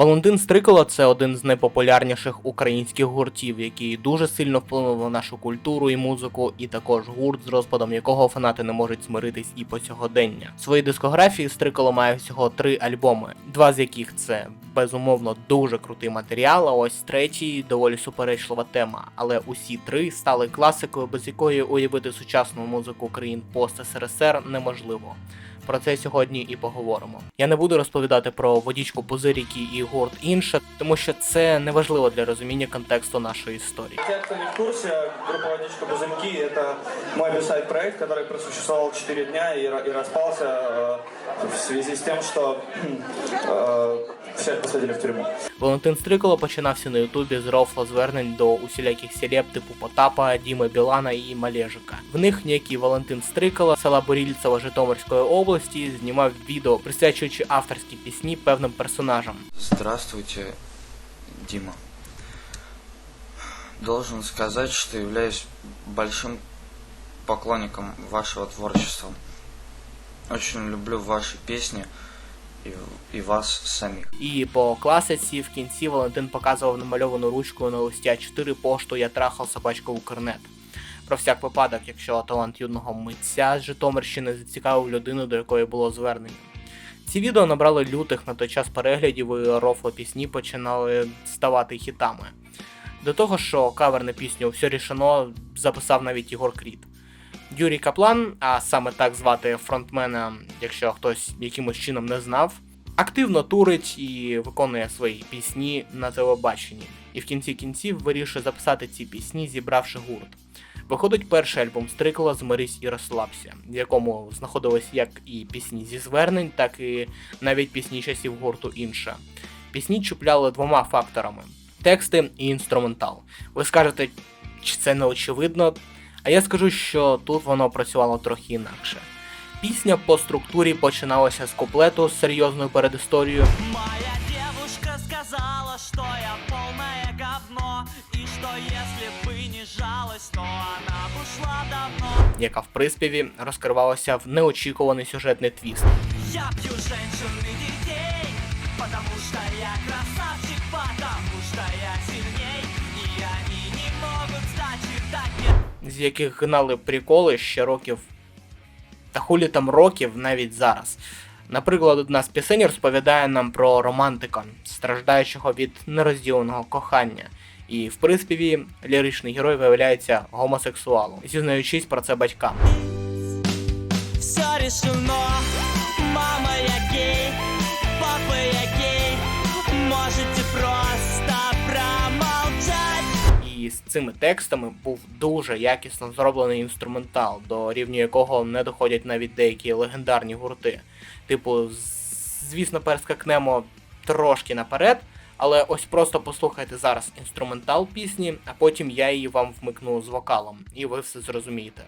Валентин Стрикало це один з найпопулярніших українських гуртів, який дуже сильно вплинув на нашу культуру і музику, і також гурт, з розпадом якого фанати не можуть змиритись і по сьогодення. В своїй дискографії Стрикало має всього три альбоми, два з яких це безумовно дуже крутий матеріал. А ось третій доволі суперечлива тема. Але усі три стали класикою, без якої уявити сучасну музику країн пост СРСР неможливо Про це сьогодні і поговоримо. Я не буду розповідати про водічку Пузиріки і гурт інше, тому що це не важливо для розуміння контексту нашої історії. Те, кто не в курсе, группа «Водичка Бузымки» — это мой бисайд-проект, который просуществовал 4 дня и, ра- и распался э, в связи с тем, что э, всех посадили в тюрьму. Валентин Стрикало починався на Ютубі з рофла звернень до усіляких селеб типу Потапа, Діми Білана і Малежика. В них ніякий Валентин Стрикало, з села Борільцева Житомирської області, знімав відео, присвячуючи авторські пісні певним персонажам. Здравствуйте, Дима. Должен сказать, что являюсь большим поклонником вашего творчества. Очень люблю ваши песни И, и вас самих. І по класиці в кінці Валентин показував намальовану ручкою на листі А4 пошту Я трахав собачку Укрнет. Про всяк випадок, якщо талант юного митця з Житомирщини зацікавив людину, до якої було звернення. Ці відео набрали лютих на той час переглядів і рофло пісні починали ставати хітами. До того, що кавер на пісню Все рішено записав навіть Ігор Кріт. Юрій Каплан, а саме так звати фронтмена, якщо хтось якимось чином не знав, активно турить і виконує свої пісні на телебаченні. І в кінці кінців вирішує записати ці пісні, зібравши гурт. Виходить перший альбом Стрикла Змирись і розслабся, в якому знаходились як і пісні зі звернень, так і навіть пісні часів гурту інша. Пісні чіпляли двома факторами: тексти і інструментал. Ви скажете, чи це не очевидно? А я скажу, що тут воно працювало трохи інакше. Пісня по структурі починалася з куплету з серйозною передісторією, Моя девушка сказала, что я полное говно И что если бы не жалость, то она бы ушла давно яка в приспіві розкривалася в неочікуваний сюжетний твіст. Я пью женщин и детей Потому что я красавчик, з яких гнали приколи ще років. Та хулі там років навіть зараз. Наприклад, одна з пісень розповідає нам про романтика, страждаючого від нерозділеного кохання. І в приспіві ліричний герой виявляється гомосексуалом, зізнаючись про це батькам. Все решено, мама я гей, папа я гей Можете просто І з цими текстами був дуже якісно зроблений інструментал, до рівня якого не доходять навіть деякі легендарні гурти. Типу, звісно, перескакнемо трошки наперед, але ось просто послухайте зараз інструментал пісні, а потім я її вам вмикну з вокалом, і ви все зрозумієте.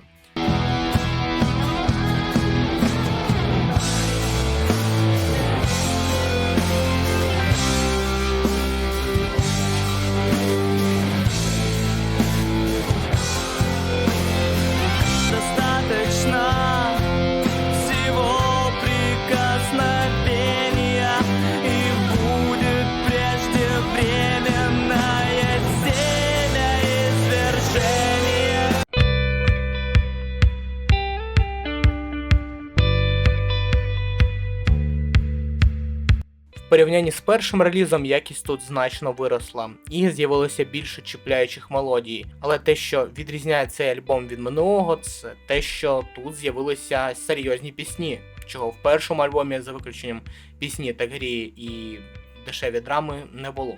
Порівнянні з першим релізом якість тут значно виросла, і з'явилося більше чіпляючих мелодій. Але те, що відрізняє цей альбом від минулого, це те, що тут з'явилися серйозні пісні, чого в першому альбомі, за виключенням пісні та грі і дешеві драми, не було.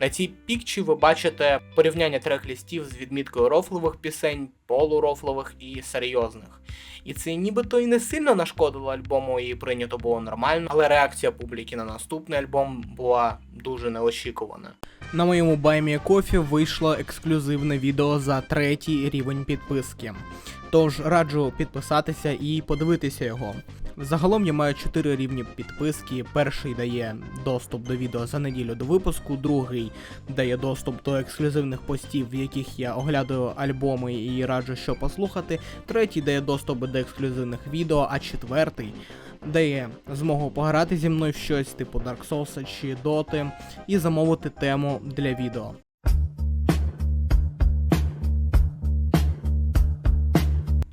На цій пікчі ви бачите порівняння трек-лістів з відміткою рофлових пісень, полурофлових і серйозних. І це нібито і не сильно нашкодило альбому, і прийнято було нормально, але реакція публіки на наступний альбом була дуже неочікувана. На моєму Баймі Кофі вийшло ексклюзивне відео за третій рівень підписки. Тож раджу підписатися і подивитися його. Загалом я маю 4 рівні підписки. Перший дає доступ до відео за неділю до випуску, другий дає доступ до ексклюзивних постів, в яких я оглядаю альбоми і раджу що послухати. Третій дає доступ до ексклюзивних відео, а четвертий дає змогу пограти зі мною в щось типу Dark Souls чи Доти і замовити тему для відео.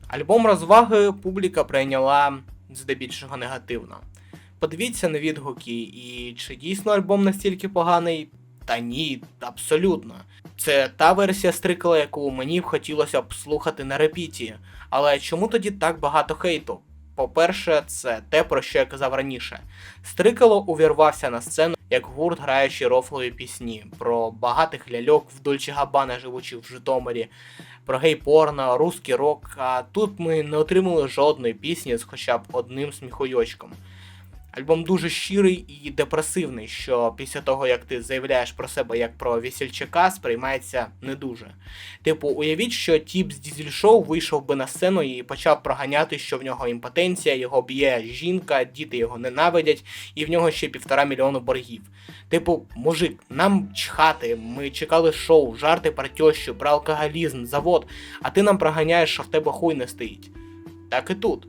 Альбом розваги публіка прийняла здебільшого негативно. Подивіться на відгуки, і чи дійсно альбом настільки поганий? Та ні, абсолютно. Це та версія стрикала, яку мені б хотілося б слухати на репіті. Але чому тоді так багато хейту? По-перше, це те, про що я казав раніше. Стрикало увірвався на сцену як гурт, граючи рофлові пісні про багатих ляльок в Дольче Габана, живучи в Житомирі, про гей-порно, русський рок. А тут ми не отримали жодної пісні з хоча б одним сміхуйочком. Альбом дуже щирий і депресивний, що після того, як ти заявляєш про себе як про весільчака, сприймається не дуже. Типу, уявіть, що тіп з дізель шоу вийшов би на сцену і почав проганяти, що в нього імпотенція, його б'є жінка, діти його ненавидять, і в нього ще півтора мільйону боргів. Типу, мужик, нам чхати, ми чекали шоу, жарти про тещу, про алкоголізм, завод, а ти нам проганяєш, що в тебе хуй не стоїть. Так і тут.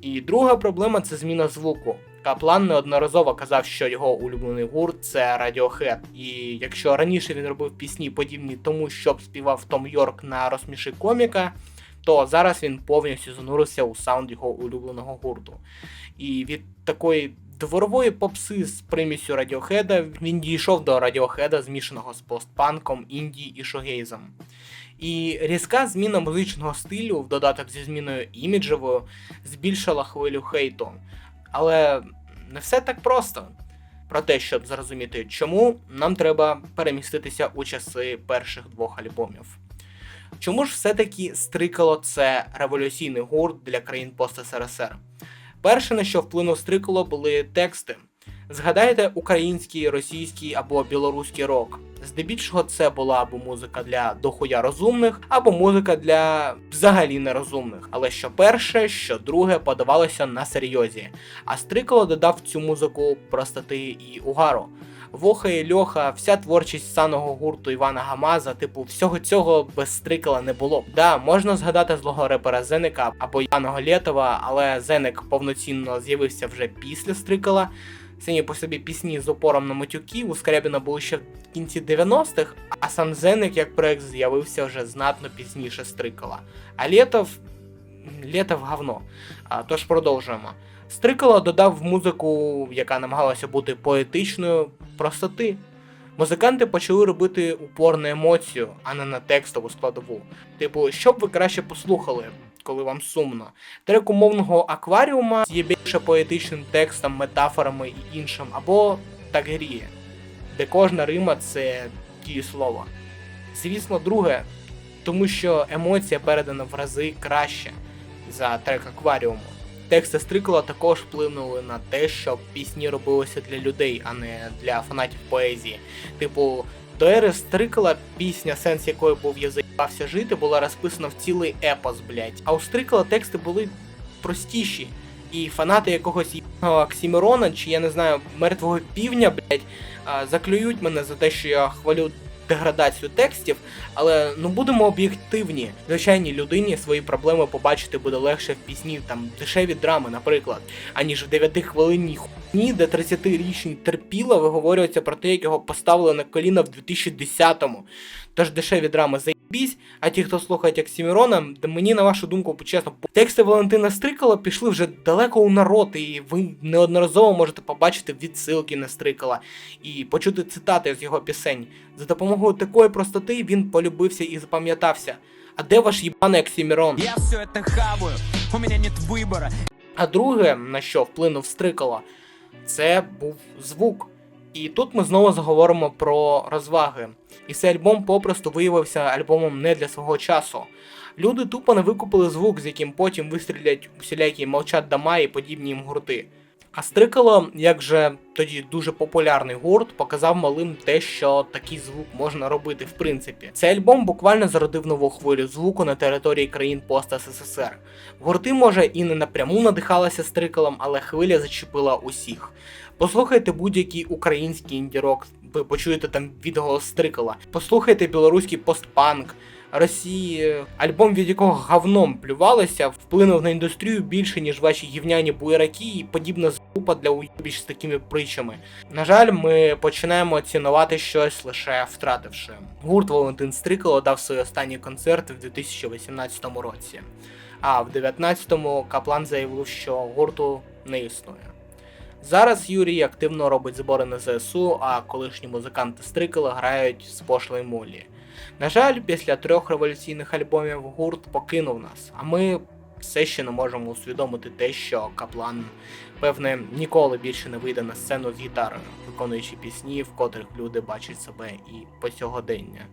І друга проблема це зміна звуку. Каплан неодноразово казав, що його улюблений гурт це Radiohead. І якщо раніше він робив пісні подібні тому, щоб співав Том Йорк на розсміши коміка, то зараз він повністю занурився у саунд його улюбленого гурту. І від такої дворової попси з примісю Радіохеда він дійшов до Радіохеда, змішаного з постпанком, інді і шогейзом. І різка зміна музичного стилю в додаток зі зміною іміджевою збільшила хвилю хейту. Але не все так просто. Про те, щоб зрозуміти чому, нам треба переміститися у часи перших двох альбомів. Чому ж все-таки Стрикало це революційний гурт для країн пост СРСР? Перше, на що вплинув Стрикало, були тексти. Згадайте український, російський або білоруський рок. Здебільшого це була або музика для дохуя розумних, або музика для взагалі нерозумних. Але що перше, що друге подавалося на серйозі. А Стрикало додав цю музику простоти і угару. Воха і Льоха, вся творчість саного гурту Івана Гамаза, типу, всього цього без Стрикала не було. Да, можна згадати злого репера Зеника або Яного Лєтова, але Зеник повноцінно з'явився вже після Стрикала. Самі по собі пісні з опором на матюки у Скрябіна були ще в кінці 90-х, а сам Зеник як проект з'явився вже знатно пізніше Стрикала. А Лєтов. Лєтов говно. А, тож продовжуємо. Стрикало додав в музику, яка намагалася бути поетичною, простоти. Музиканти почали робити упор на емоцію, а не на текстову складову. Типу, що б ви краще послухали, коли вам сумно? Трек умовного акваріума є більше поетичним текстом, метафорами і іншим, або так гріє, де кожна рима це дієслово. Звісно, друге, тому що емоція передана в рази краще за трек акваріуму. Тексти Стрикола також вплинули на те, що пісні робилися для людей, а не для фанатів поезії. Типу, до ери Стрикола пісня, сенс якої був я заїбався жити, була розписана в цілий епос, блять. А у Стрикола тексти були простіші. І фанати якогось їбаного Оксімірона, чи я не знаю, мертвого півня, блять, заклюють мене за те, що я хвалю деградацію текстів, але ну будемо об'єктивні. Звичайній людині свої проблеми побачити буде легше в пісні, там дешеві драми, наприклад, аніж в 9 хвилинній хуйні, де 30-річний терпіла виговорюється про те, як його поставили на коліна в 2010-му. Тож дешеві драми заєбісь, а ті, хто слухають Оксімірона, мені на вашу думку, чесно, тексти Валентина Стрикала пішли вже далеко у народ, і ви неодноразово можете побачити відсилки на Стрикала і почути цитати з його пісень. За допомогою такої простоти він полюбився і запам'ятався. А де ваш їбаний Оксімірон? Я все это хаваю, у меня нет выбора А друге, на що вплинув Стрикала, це був звук. І тут ми знову заговоримо про розваги. І цей альбом попросту виявився альбомом не для свого часу. Люди тупо не викупили звук, з яким потім вистрілять усілякі молчат дома і подібні їм гурти. А Стрикало, як же тоді дуже популярний гурт, показав малим те, що такий звук можна робити в принципі. Цей альбом буквально зародив нову хвилю звуку на території країн пост СССР. Гурти, може, і не напряму надихалися стрикалом, але хвиля зачепила усіх. Послухайте будь-який український інді-рок, ви почуєте там відео стрикала. Послухайте білоруський постпанк. Росії, альбом, від якого говном плювалися, вплинув на індустрію більше, ніж ваші гівняні буєраки і подібна згупа для уйобіч з такими притчами. На жаль, ми починаємо цінувати щось лише втративши. Гурт Валентин Стрикало дав свій останній концерт в 2018 році. А в 2019-му Каплан заявив, що гурту не існує. Зараз Юрій активно робить збори на ЗСУ, а колишні музиканти Стрикала грають з пошлої молі. На жаль, після трьох революційних альбомів гурт покинув нас, а ми все ще не можемо усвідомити те, що Каплан, певне, ніколи більше не вийде на сцену з гітарою, виконуючи пісні, в котрих люди бачать себе і по сьогодення.